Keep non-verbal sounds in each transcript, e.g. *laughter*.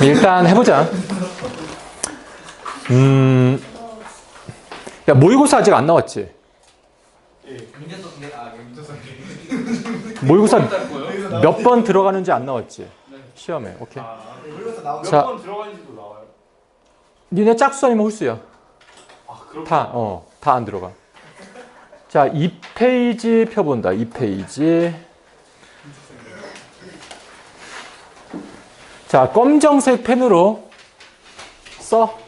일단 해보자. 음, 야 모의고사 아직 안 나왔지? 모의고사 몇 번 들어가는지 안 나왔지? 시험에. 오케이. 자, 몇번 들어가는지도 나와요. 니네 짝수 아니면 홀수야? 아 다, 어, 다 안 들어가. 자, 2페이지 펴본다. 2페이지. 자, 검정색 펜으로 써.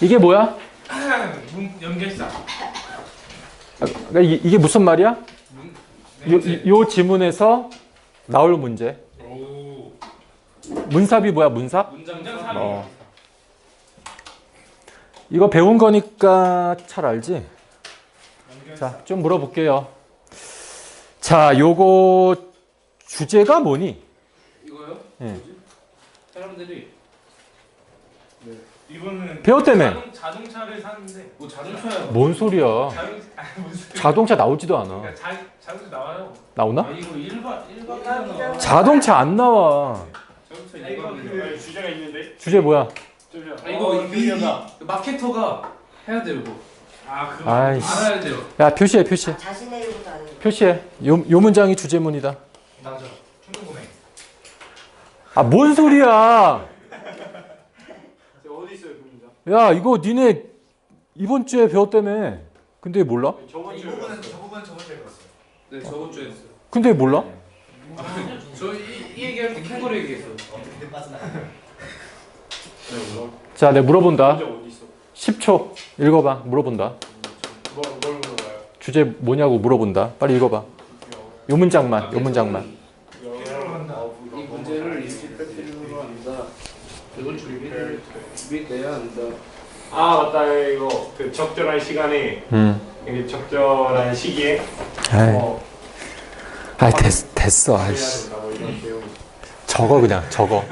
이게 뭐야? 문 연결사. 아, 이게, 이게 무슨 말이야? 요, 이- 요 지문에서 나올 문제. 오 문삽이 뭐야, 문삽? 어. 이거 배운 거니까 잘 알지? 자, 좀 물어볼게요. 자, 요거 주제가 뭐니? 이거요? 예. 뭐지? 사람들이 이거는 배웠다며. 자동, 자동차를 사는데 뭐 자동차야. 뭔 소리야? 자동 아 무슨 자동차 나오지도 않아. 그러니까 자 자동차 나와요. 나오나? 아 이거 일반 일반이잖아. 자동차 안 나와. 자동차 아, 이거 일반. 그 주제가 있는데. 주제 뭐야? 아 이거 이, 이, 이 마케터가 해야 돼요 이거. 아 그거. 아이씨. 알아야 돼요. 야, 표시해, 표시. 자신의 이름도 아니고 표시해. 요, 요 문장이 주제문이다. 맞아. 충분해. 아, 뭔 소리야? 어디 있어요 그 문장? 야, 이거 니네 이번 주에 배웠다며. 근데 몰라? 저번 주에 배웠어요. 네 저번 주에 했어요. 근데 몰라? 저이 이 얘기할 때 캥거루 얘기했어요. 네 몰라. 자, 내가 물어본다. 문장 어디 있어? 10초. 읽어봐. 물어본다. 뭐, 뭘 물어봐요? 주제 뭐냐고 물어본다. 빨리 읽어봐. 요 문장만, 요 문장만. 이 문제를 이렇게 필요로 한다. 이건 준비를 준비돼야 한다. 아 맞다 이거 그 적절한 시간에 음. 이게 적절한 시기에 아이, 어, 아이 됐, 됐어. 아이씨. 적어 그냥 적어.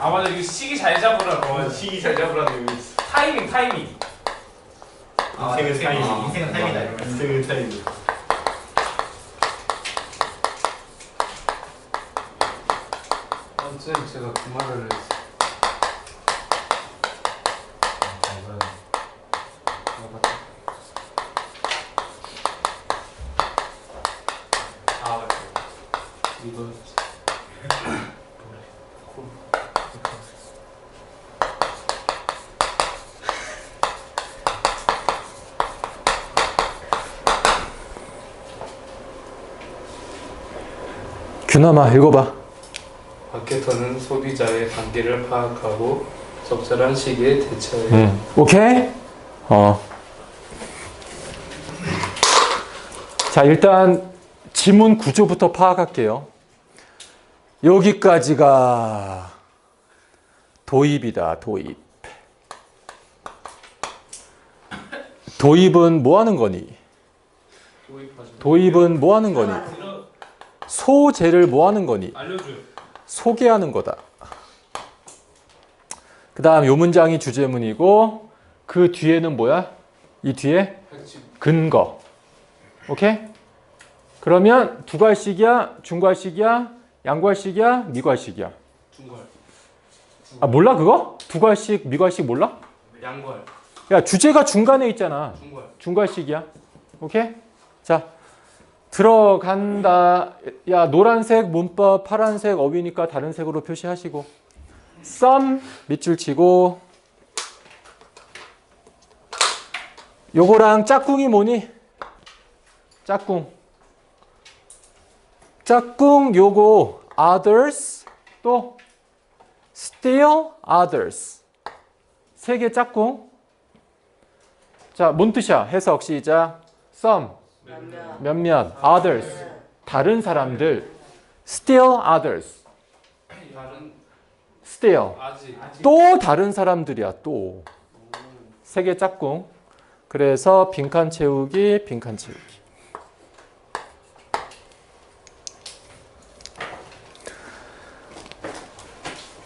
아 맞아 이거 시기 잘 잡으라고 시기 잘 잡으라는 의미 있어. 타이밍 타이밍 아, 인생은 타이밍 아, 인생은 타이밍이다. 인생은 타이밍 아무튼 제가 그 말을 했어요. 아 맞아 이거 규남아 읽어봐. 마케터는 소비자의 관계를 파악하고 적절한 시기에 대처해야 음. 오케이? 어. 자, 일단 지문 구조부터 파악할게요. 여기까지가 도입이다, 도입. 도입은 뭐 하는 거니? 도입은 뭐 하는 거니? 소재를 뭐 하는 거니? 알려줘요 소개하는 거다. 그 다음 요 문장이 주제문이고 그 뒤에는 뭐야? 이 뒤에 근거. 오케이? 그러면 두괄식이야? 중괄식이야? 양괄식이야? 미괄식이야? 중괄 아 몰라 그거? 두괄식, 미괄식 몰라? 양괄 야 주제가 중간에 있잖아. 중괄 중괄식이야. 오케이? 자, 들어간다. 야, 노란색 문법, 파란색 어휘니까 다른 색으로 표시하시고. 썸 밑줄 치고. 요거랑 짝꿍이 뭐니? 짝꿍. 짝꿍 요거 others 또 still others. 세 개 짝꿍. 자, 뭔 뜻이야? 해석 시작. some 몇몇 others. 다른 사람들. Still others. Still. 또 다른 사람들이야 또. 세 개 짝꿍. 그래서 빈칸 채우기 빈칸 채우기.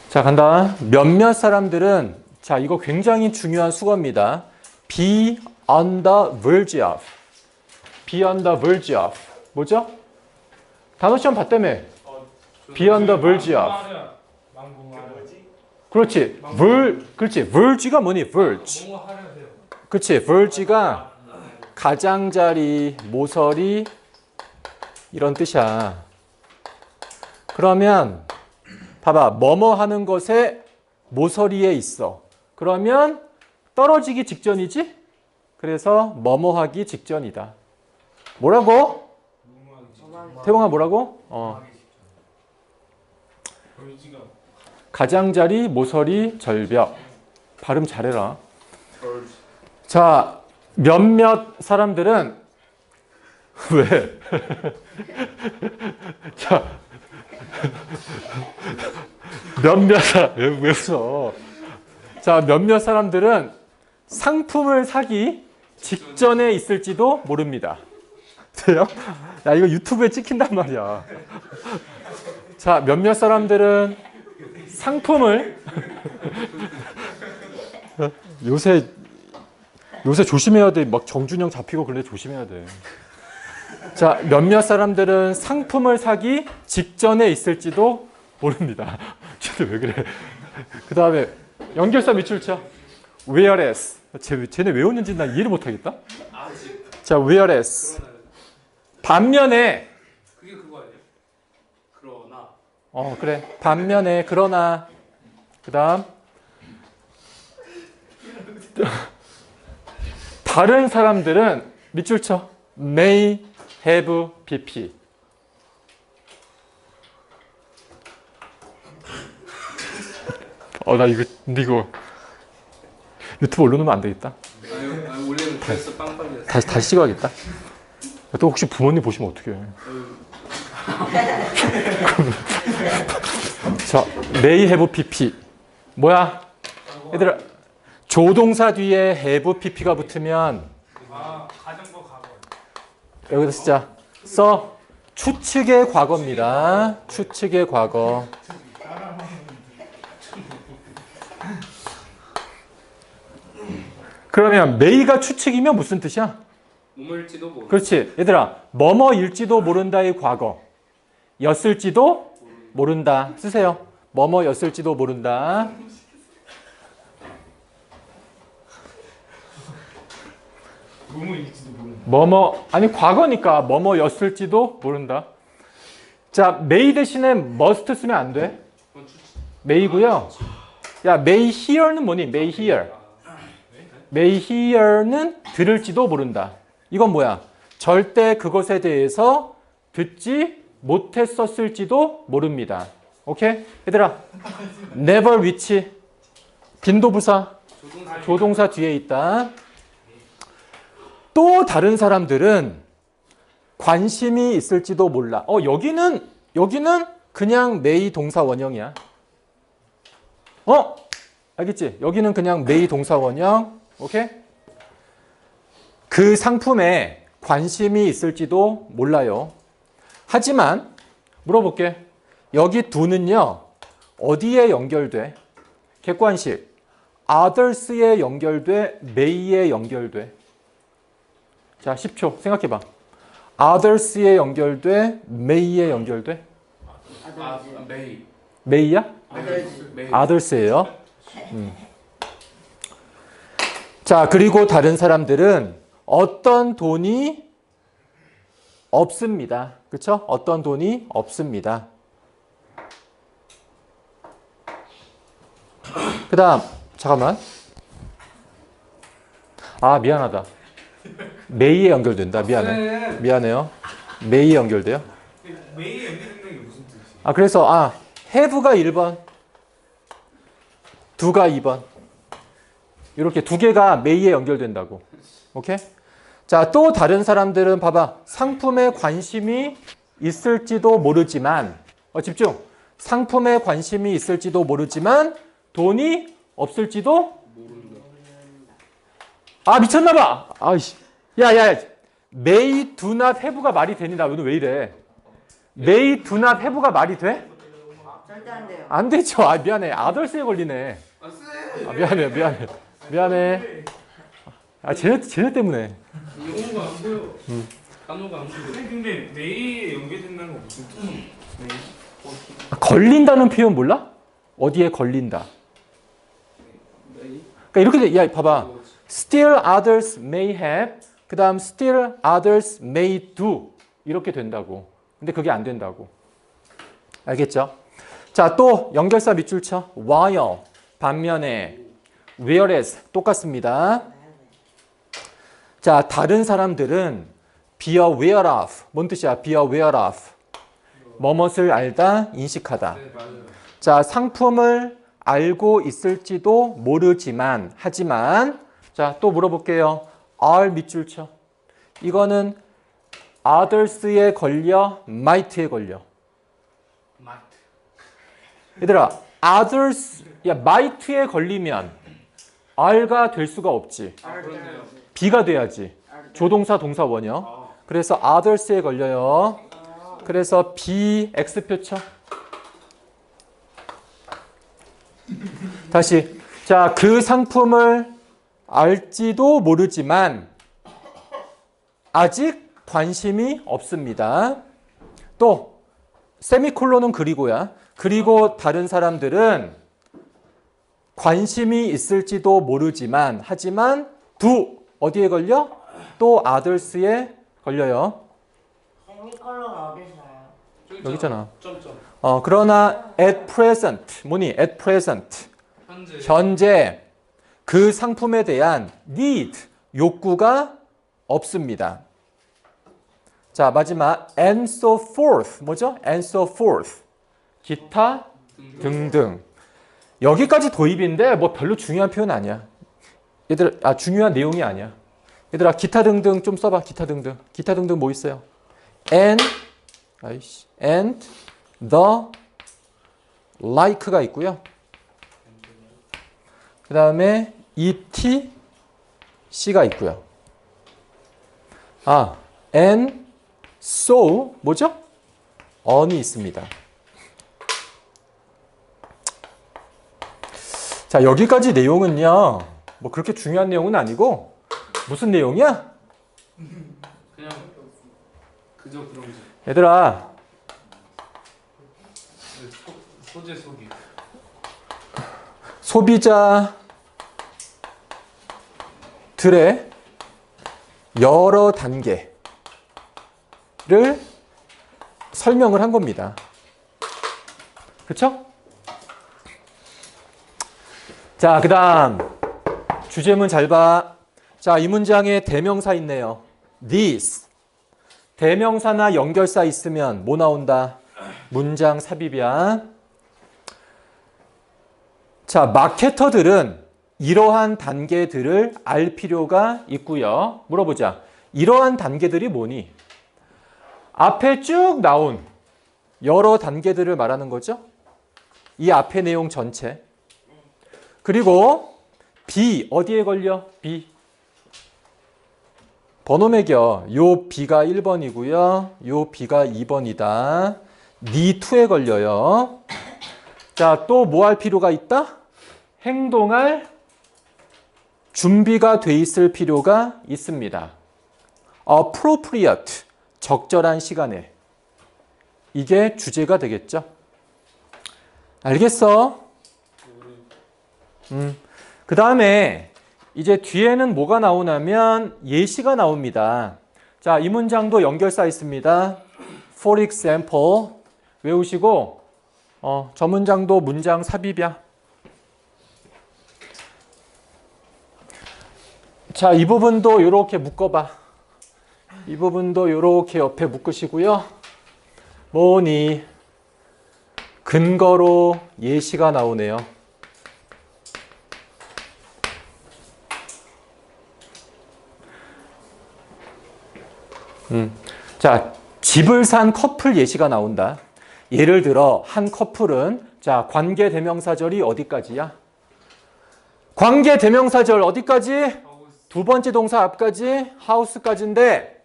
자 간다. 몇몇 사람들은 자 이거 굉장히 중요한 수거입니다. Be on the verge of. Be on the verge of. 뭐죠? 단어 시험 봤다며. be on the verge of. 그렇지. ver, 그렇지. verge가 뭐니? verge. 그렇지. verge가 가장자리, 모서리 이런 뜻이야. 그러면 봐봐. 뭐뭐 하는 것에 모서리에 있어. 그러면 떨어지기 직전이지? 그래서 뭐뭐 하기 직전이다. 뭐라고? 태공아 뭐라고? 어. 가장자리, 모서리, 절벽. 발음 잘해라. 자, 몇몇 사람들은 *laughs* 왜? *laughs* 자, *laughs* 몇몇 사- 왜, 왜 웃어? 자, 몇몇 사람들은 상품을 사기 직전에 있을지도 모릅니다. 돼요? 야, 이거 유튜브에 찍힌단 말이야. 자, 몇몇 사람들은 상품을 *laughs* 요새 요새 조심해야 돼. 막 정준영 잡히고 그래 조심해야 돼. 자, 몇몇 사람들은 상품을 사기 직전에 있을지도 모릅니다. *laughs* 쟤네 왜 그래? 그 다음에 연결사 밑줄 쳐. whereas. 쟤, 쟤네 왜 웃는지 난 이해를 못하겠다. 자, whereas. 반면에 그게 그거 아니에요? 그러나. 어 그래. 반면에 그러나. 그 다음. 다른 사람들은 밑줄 쳐. May have bp 어나 이거 근데 이거 유튜브 올려놓으면 안 되겠다. 아니, 아니 원래는 그래서 빵빵이었어. 다시 다시 찍어야겠다 또 혹시 부모님 보시면 어떡해 *laughs* 자, may have pp. 뭐야? 얘들아, 조동사 뒤에 have pp가 붙으면. 여기다 쓰자. 써. 추측의 과거입니다. 추측의 과거. 그러면 may가 추측이면 무슨 뜻이야? 몸을지도 모르. 그렇지. 얘들아, 뭐뭐일지도 모른다의 과거. 였을지도 모른다. 쓰세요. 뭐뭐였을지도 모른다. 뭐뭐 아니 과거니까 뭐뭐였을지도 모른다. 자, may 대신에 must 쓰면 안 돼. may고요. 야, may hear는 뭐니? may hear. may hear는 들을지도 모른다. 이건 뭐야? 절대 그것에 대해서 듣지 못했었을지도 모릅니다. 오케이? 얘들아, never which 빈도부사 조동사 뒤에 있다. 또 다른 사람들은 관심이 있을지도 몰라. 어, 여기는, 여기는 그냥 may 동사 원형이야. 어? 알겠지? 여기는 그냥 may 동사 원형. 오케이? 그 상품에 관심이 있을지도 몰라요. 하지만, 물어볼게. 여기 두는요, 어디에 연결돼? 객관식. others에 연결돼, may에 연결돼. 자, 10초 생각해봐. others에 연결돼, may에 연결돼. 아 메이. may야? others예요. 음. 자, 그리고 다른 사람들은 어떤 돈이 없습니다. 그렇죠? 어떤 돈이 없습니다. 그 다음 잠깐만. 아, 미안하다. 메이에 연결된다. 미안해. 미안해요. 메이에 연결돼요. 메일에 연결되는 게 무슨 뜻이야? 아, 그래서 아, have가 1번, 두가 2번. 이렇게 두 개가 메이에 연결된다고. 오케이? 자, 또 다른 사람들은 봐봐. 상품에 관심이 있을지도 모르지만, 어, 집중. 상품에 관심이 있을지도 모르지만, 돈이 없을지도 아, 미쳤나봐. 아이씨. 야, 야, 야. may do not have가 말이 되니? 나 오늘 왜 이래? may do not have가 말이 돼? 절대 안 돼요. 안 되죠. 아, 미안해. 아덜스에 걸리네. 아 쎄. 아, 미안해, 미안해. 미안해. 아 쟤네 쟤네 때문에. 영어가 안 보여. 단어가 안 보여. 근데 내일에 연계된다는 거 무슨 뜻이야? 아, 걸린다는 표현 몰라? 어디에 걸린다. 그러니까 이렇게 돼. 야 봐봐. Still others may have. 그 다음 still others may do. 이렇게 된다고. 근데 그게 안 된다고. 알겠죠? 자, 또 연결사 밑줄 쳐. while 반면에 whereas 똑같습니다. 자, 다른 사람들은 be aware of. 뭔 뜻이야? be aware of. 뭐뭇을 알다, 인식하다. 네. 자, 상품을 알고 있을지도 모르지만, 하지만, 자, 또 물어볼게요. are 밑줄 쳐. 이거는 others에 걸려, might에 걸려. 얘들아, others, 야, might에 걸리면 are가 될 수가 없지. 아 be가 돼야지. 조동사, 동사, 원형. 그래서 others에 걸려요. 그래서 be x표 쳐. 다시. 자, 그 상품을 알지도 모르지만 아직 관심이 없습니다. 또 세미콜론은 그리고야. 그리고 다른 사람들은 관심이 있을지도 모르지만 하지만 두 어디에 걸려? 또 others에 걸려요. 세미콜론 어디 있어요? 여기 있잖아. 점점. 어, 그러나 at present 뭐니? at present 현재. 현재 그 상품에 대한 need 욕구가 없습니다. 자, 마지막 and so forth 뭐죠? and so forth 기타 등등 여기까지 도입인데 뭐 별로 중요한 표현 아니야. 얘들 아 중요한 내용이 아니야. 얘들아 기타 등등 좀 써봐. 기타 등등. 기타 등등 뭐 있어요? and 아이씨 and the like가 있고요. 그 다음에 et c가 있고요. 아 and so 뭐죠? on이 있습니다. 자 여기까지 내용은요 뭐 그렇게 중요한 내용은 아니고 무슨 내용이야? 그냥 그저 그런지. 얘들아 네, 소, 소재 소개. 소비자들의 여러 단계를 설명을 한 겁니다. 그렇죠? 자, 그 다음 주제문 잘 봐. 자, 이 문장에 대명사 있네요. This. 대명사나 연결사 있으면 뭐 나온다? 문장 삽입이야. 자, 마케터들은 이러한 단계들을 알 필요가 있고요. 물어보자. 이러한 단계들이 뭐니? 앞에 쭉 나온 여러 단계들을 말하는 거죠. 이 앞의 내용 전체. 그리고 B 어디에 걸려? B. 번호 매겨. 요 B가 1번이고요. 요 B가 2번이다. 니 2에 걸려요. 자, 또 뭐 할 필요가 있다? 행동할 준비가 돼 있을 필요가 있습니다. appropriate, 적절한 시간에. 이게 주제가 되겠죠. 알겠어? 음. 그 다음에 이제 뒤에는 뭐가 나오냐면 예시가 나옵니다. 자, 이 문장도 연결사 있습니다. For example 외우시고 어, 저 문장도 문장 삽입이야. 자, 이 부분도 이렇게 묶어봐. 이 부분도 이렇게 옆에 묶으시고요. 뭐니? 근거로 예시가 나오네요. 음. 자, 집을 산 커플 예시가 나온다. 예를 들어 한 커플은 자, 관계 대명사절이 어디까지야? 관계 대명사절 어디까지? 두 번째 동사 앞까지 하우스까지인데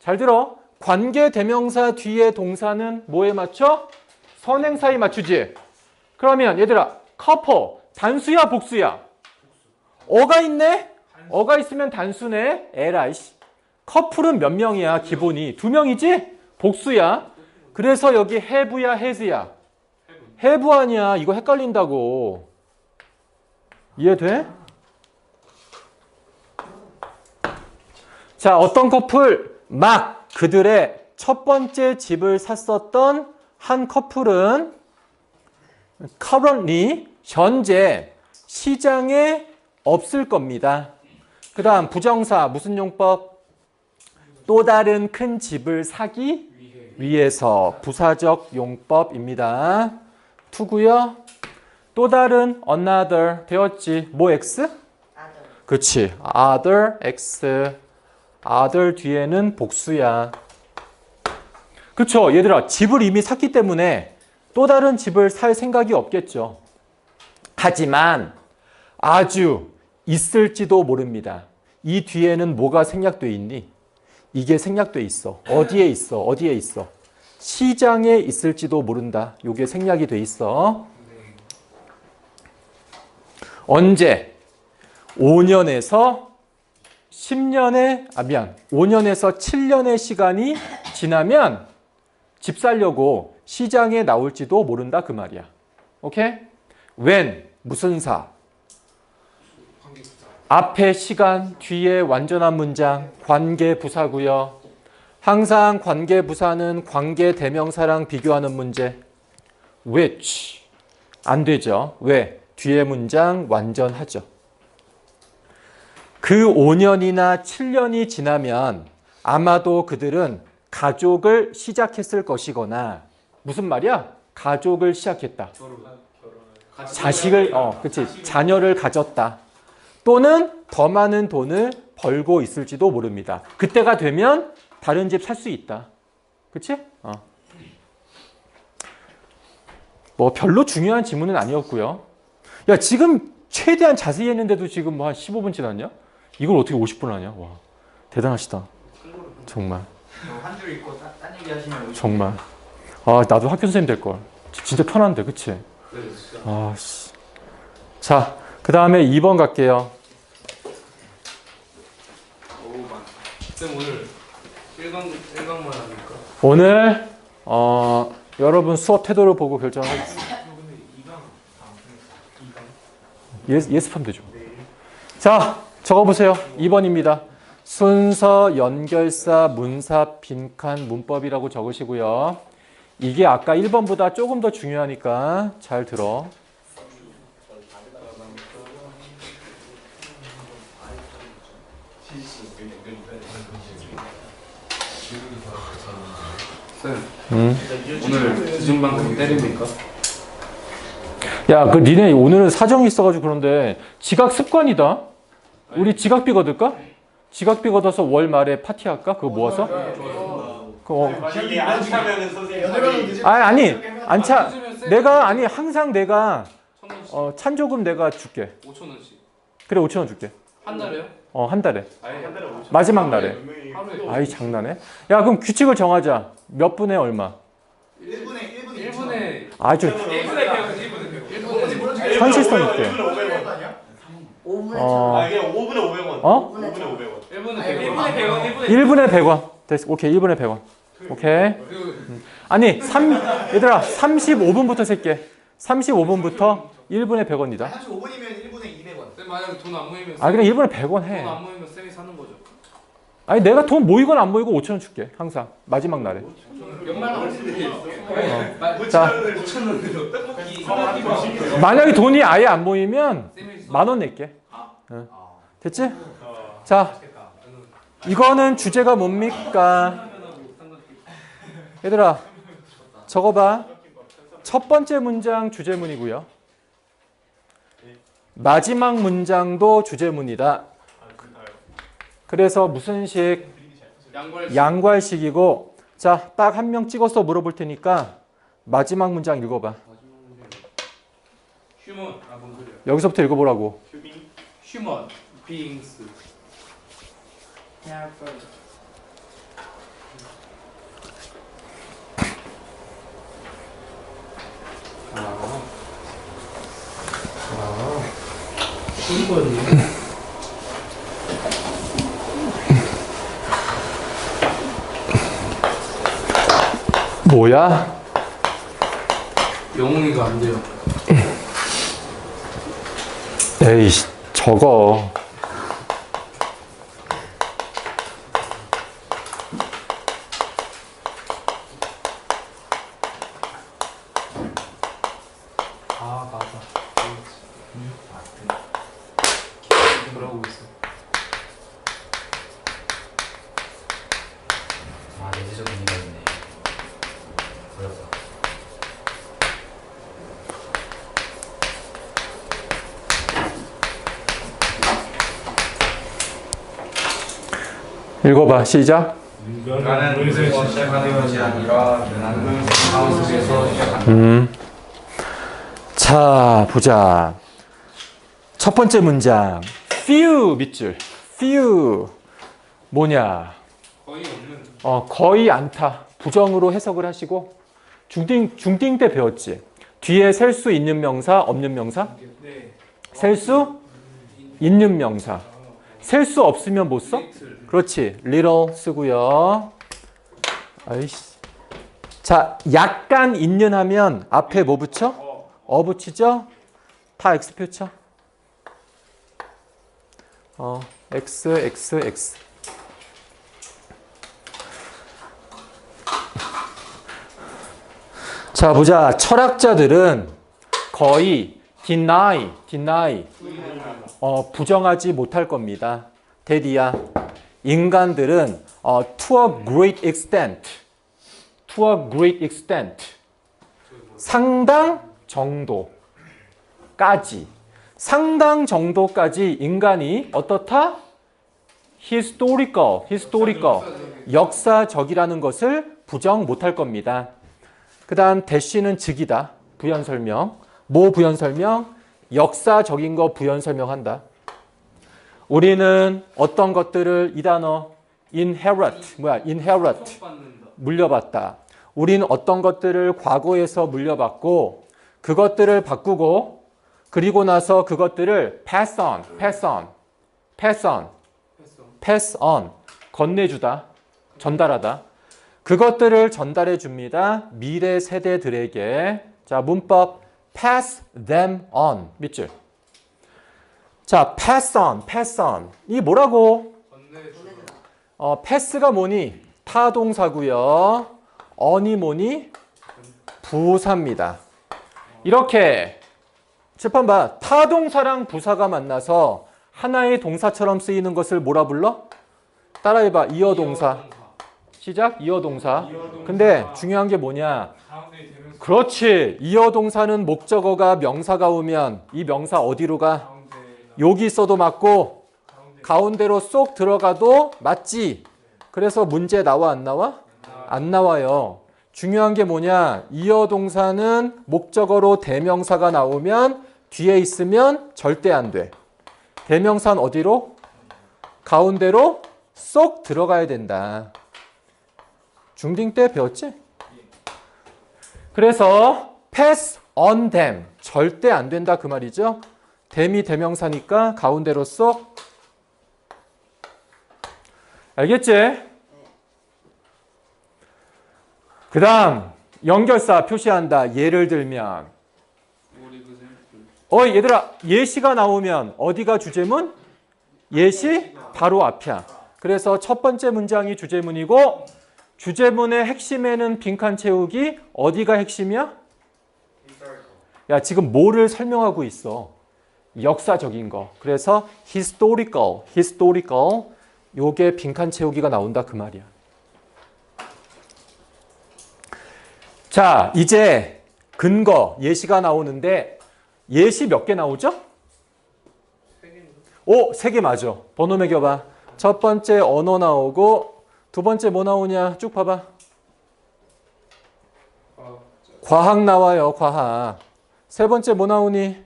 잘 들어. 관계 대명사 뒤에 동사는 뭐에 맞춰? 선행사에 맞추지. 그러면 얘들아, 커플 단수야 복수야? 어가 있네? 어가 있으면 단수네. 에라이 씨. 커플은 몇 명이야? 기본이 두 명이지? 복수야. 그래서 여기 해부야, 해즈야. 해부 아니야. 이거 헷갈린다고. 이해돼? 자, 어떤 커플 막 그들의 첫 번째 집을 샀었던 한 커플은 currently 현재 시장에 없을 겁니다. 그 다음 부정사 무슨 용법? 또 다른 큰 집을 사기 위해서 부사적 용법입니다. 투고요. 또 다른 another 되었지. 뭐 x? 그치. other x. other 뒤에는 복수야. 그쵸. 얘들아, 집을 이미 샀기 때문에 또 다른 집을 살 생각이 없겠죠. 하지만 아주 있을지도 모릅니다. 이 뒤에는 뭐가 생략돼 있니? 이게 생략돼 있어. 어디에 있어? 어디에 있어? 시장에 있을지도 모른다. 요게 생략이 돼 있어. 언제? 5년에서 10년의 아 미안. 5년에서 7년의 시간이 지나면 집 살려고 시장에 나올지도 모른다 그 말이야. 오케이? when 무슨 사? 앞에 시간, 뒤에 완전한 문장, 관계 부사고요. 항상 관계 부사는 관계 대명사랑 비교하는 문제. which 안 되죠. 왜? 뒤에 문장 완전하죠. 그 5년이나 7년이 지나면 아마도 그들은 가족을 시작했을 것이거나 무슨 말이야? 가족을 시작했다. 자식을 어, 그치 자녀를 가졌다. 또는 더 많은 돈을 벌고 있을지도 모릅니다. 그때가 되면 다른 집 살 수 있다. 그치? 어. 뭐 별로 중요한 질문은 아니었고요. 야 지금 최대한 자세히 했는데도 지금 뭐 한 15분 지났냐? 이걸 어떻게 50분 하냐? 와 대단하시다. 정말 한줄 읽고 딴, 딴 얘기 하시면 정말. 아 나도 학교 선생님 될 걸. 진짜 편한데 그치? 네. 아 씨. 자 그 다음에 2번 갈게요. 어우, 많. 쌤 오늘 1강 1강만 합니까? 오늘 어, 여러분 수업 태도를 보고 결정하겠습니다. 예스, 예습하면 되죠. 자, 적어보세요. 2번입니다. 순서, 연결사, 문사, 빈칸, 문법이라고 적으시고요. 이게 아까 1번보다 조금 더 중요하니까 잘 들어. 쌤 음. 오늘 방송 때립니까? 야, 그 니네 오늘은 사정이 있어가지고 그런데 지각 습관이다. 우리 지각비 걷을까? 지각비 걷어서 월 말에 파티할까? 그거 모아서? 그 어. 만약에 안 차면은 선생님 아니 아니 안 차. 내가 아니 항상 내가 어, 찬조금 내가 줄게. 5천 원씩 그래 5천 원 줄게. 한 달에요? 어 한 달에 아예 한 달에 5천 마지막 날에. 아이 장난해? 야 그럼 규칙을 정하자. 몇 분에 얼마? 1분에 1분에 1분에 아좀 1분에 100원 1분에 100원 현실성 있게. 1분에 500원 5분에 어. 아 그냥 5분에 500원 어? 5분에 500원 1분에 아니, 100원 1분에 100원 1분에 1분에 100원. 됐어. 오케이 1분에 100원. 오케이. 그리고 아니 3 얘들아 35분부터 셀게. 35분부터 1분에 100원이다. 35분이면 1분에 200원 쌤 만약에 돈 안 모이면 아 그냥 1분에 100원 해. 돈 안 모이면 쌤이 사는 거죠 아니 내가 돈 모이건 안 모이고 5천 원 줄게. 항상 마지막 날에. 연말 할인데 자 5천 원으로 떡볶이 만약에 돈이 아예 안 모이면 만 원 낼게. 응. 됐지? 자, 이거는 주제가 뭡니까? 얘들아, 적어봐. 첫 번째 문장 주제문이고요. 마지막 문장도 주제문이다. 그래서 무슨 식? 양괄식이고, 자, 딱 한 명 찍어서 물어볼 테니까 마지막 문장 읽어봐. 휴먼 여기서부터 읽어보라고. 휴먼 비잉스 아. *laughs* 뭐야? 영웅이가 안 돼요. 에이 저거 서 시작한다. 음. 자, 보자. 첫 번째 문장. few 밑줄. few. 뭐냐? 거의 없는. 어, 거의 않다. 부정으로 해석을 하시고 중딩 중딩 때 배웠지. 뒤에 셀 수 있는 명사, 없는 명사? 네. 셀수 있는 명사. 셀 수 없으면 못 써? 그렇지. little 쓰고요. 아이씨. 자, 약간 있는 하면 앞에 뭐 붙여? 어. 어 붙이죠? 다 x 표쳐. 어, x, x, x. 자, 보자. 철학자들은 거의 deny, deny, 어, 부정하지 못할 겁니다. 데디야. 인간들은 어, to a great extent, to a great extent, 상당 정도까지, 상당 정도까지 인간이 어떻다? historical, historical, 역사적이라는 것을 부정 못할 겁니다. 그 다음 대시는 즉이다. 부연 설명. 뭐 부연 설명? 역사적인 거 부연 설명한다. 우리는 어떤 것들을 이 단어 inherit 뭐야 inherit. 물려받다. 우리는 어떤 것들을 과거에서 물려받고 그것들을 바꾸고 그리고 나서 그것들을 pass on, pass on, pass on, pass on 건네주다, 전달하다. 그것들을 전달해 줍니다. 미래 세대들에게. 자, 문법 pass them on 밑줄. 자, pass on, pass on. 이 뭐라고? 어, 패스가 뭐니? 타동사고요. on이 뭐니? 부사입니다. 이렇게 칠판 봐. 타동사랑 부사가 만나서 하나의 동사처럼 쓰이는 것을 뭐라 불러? 따라해봐. 이어동사. 시작. 이어동사. 근데 중요한 게 뭐냐? 그렇지. 이어 동사는 목적어가 명사가 오면 이 명사 어디로 가? 여기 있어도 맞고 가운데 가운데로 쏙 들어가도 맞지. 그래서 문제 나와 안 나와? 안 나와요. 중요한 게 뭐냐? 이어 동사는 목적어로 대명사가 나오면 뒤에 있으면 절대 안 돼. 대명사는 어디로? 가운데로 쏙 들어가야 된다. 중딩 때 배웠지? 그래서 pass on them 절대 안 된다 그 말이죠. them이 대명사니까 가운데로 쏙 알겠지? 그 다음 연결사 표시한다. 예를 들면 어 얘들아 예시가 나오면 어디가 주제문? 예시 바로 앞이야. 그래서 첫 번째 문장이 주제문이고 주제문의 핵심에는 빈칸 채우기 어디가 핵심이야? 야 지금 뭐를 설명하고 있어? 역사적인 거. 그래서 historical, historical 요게 빈칸 채우기가 나온다 그 말이야. 자, 이제 근거 예시가 나오는데 예시 몇 개 나오죠? 오, 세 개 맞아. 번호 매겨봐. 첫 번째 언어 나오고 두 번째 뭐 나오냐? 쭉 봐봐. 과학 나와요, 과학. 세 번째 뭐 나오니?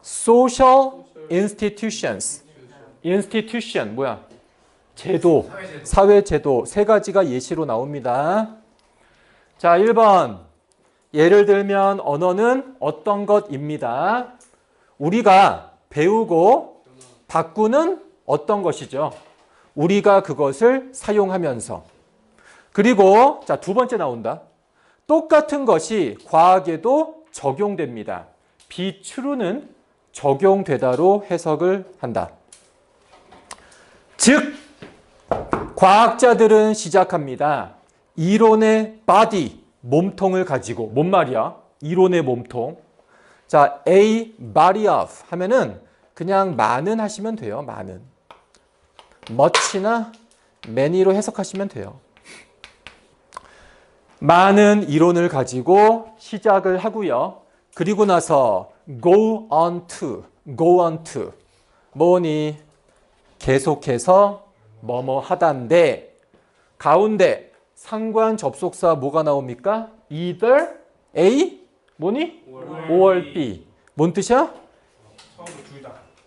social institutions. institution 뭐야? 제도, 사회 제도 세 가지가 예시로 나옵니다. 자, 1번. 예를 들면 언어는 어떤 것입니다. 우리가 배우고 바꾸는 어떤 것이죠. 우리가 그것을 사용하면서. 그리고 자, 두 번째 나온다. 똑같은 것이 과학에도 적용됩니다. true는 적용되다로 해석을 한다. 즉 과학자들은 시작합니다. 이론의 body, 몸통을 가지고 뭔 말이야? 이론의 몸통. 자, a body of 하면은 그냥 많은 하시면 돼요. 많은. Much나 many로 해석하시면 돼요. 많은 이론을 가지고 시작을 하고요. 그리고 나서 go on to, go on to 뭐니 계속해서 뭐뭐 하단데 가운데 상관 접속사 뭐가 나옵니까? either A 뭐니? or B 뭔 뜻이야?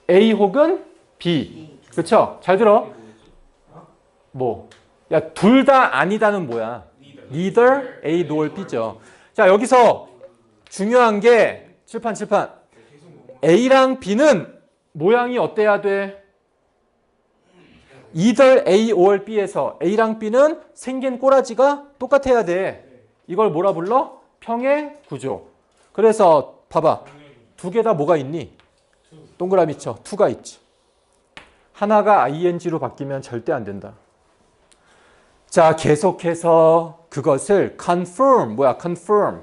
A 혹은 B 그쵸? 잘 들어 뭐? 야 둘 다 아니다는 뭐야? neither A nor B죠 자 여기서 중요한 게 칠판 칠판 A랑 B는 모양이 어때야 돼? either A or B에서 A랑 B는 생긴 꼬라지가 똑같아야 돼. 이걸 뭐라 불러? 평행 구조. 그래서 봐봐. 두 개 다 뭐가 있니? 동그라미 쳐. 투가 있지. 하나가 ing로 바뀌면 절대 안 된다. 자, 계속해서 그것을 confirm 뭐야? confirm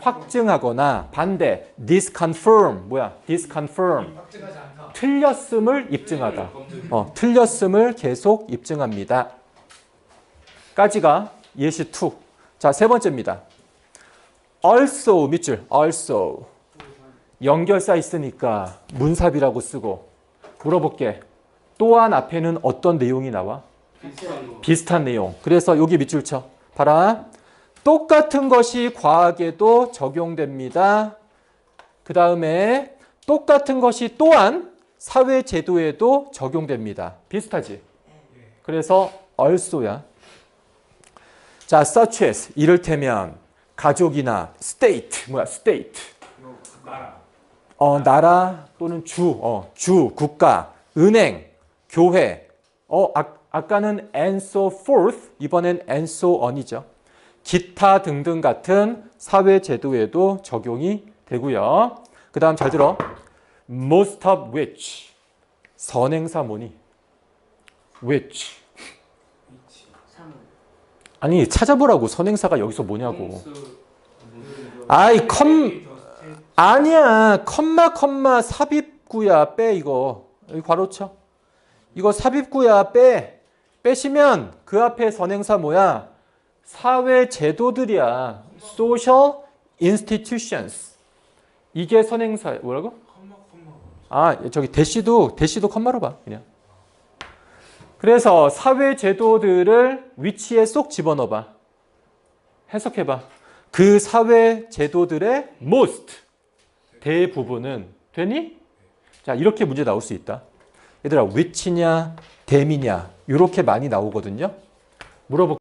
확증하거나 반대 disconfirm 뭐야? disconfirm 틀렸음을 입증하다. 어, 틀렸음을 계속 입증합니다. 까지가 예시 2. 자, 세 번째입니다. also 밑줄 also 연결사 있으니까 문삽이라고 쓰고 물어볼게. 또한 앞에는 어떤 내용이 나와? 비슷한 거. 비슷한 내용. 그래서 여기 밑줄 쳐. 봐라. 똑같은 것이 과학에도 적용됩니다. 그 다음에 똑같은 것이 또한 사회 제도에도 적용됩니다. 비슷하지? 그래서 also야. 자, such as 이를테면 가족이나 state 뭐야? state. 나라. 어, 나라 또는 주, 어, 주, 국가, 은행, 교회. 어, 아, 아까는 and so forth, 이번엔 and so on이죠. 기타 등등 같은 사회 제도에도 적용이 되고요. 그 다음 잘 들어. most of which. 선행사 뭐니? which. 아니, 찾아보라고 선행사가 여기서 뭐냐고. 아이, 컴, 아니야. 컴마 컴마 삽입구야. 빼 이거. 괄호 쳐. 이거 삽입구야. 빼. 빼시면 그 앞에 선행사 뭐야? 사회 제도들이야. social institutions. 이게 선행사 뭐라고? 아, 저기 대시도 대시도 컴마로 봐. 그냥. 그래서 사회 제도들을 위치에 쏙 집어넣어 봐. 해석해 봐. 그 사회 제도들의 most 대부분은 되니? 자, 이렇게 문제 나올 수 있다. 얘들아, which냐, them이냐, 이렇게 많이 나오거든요. 물어볼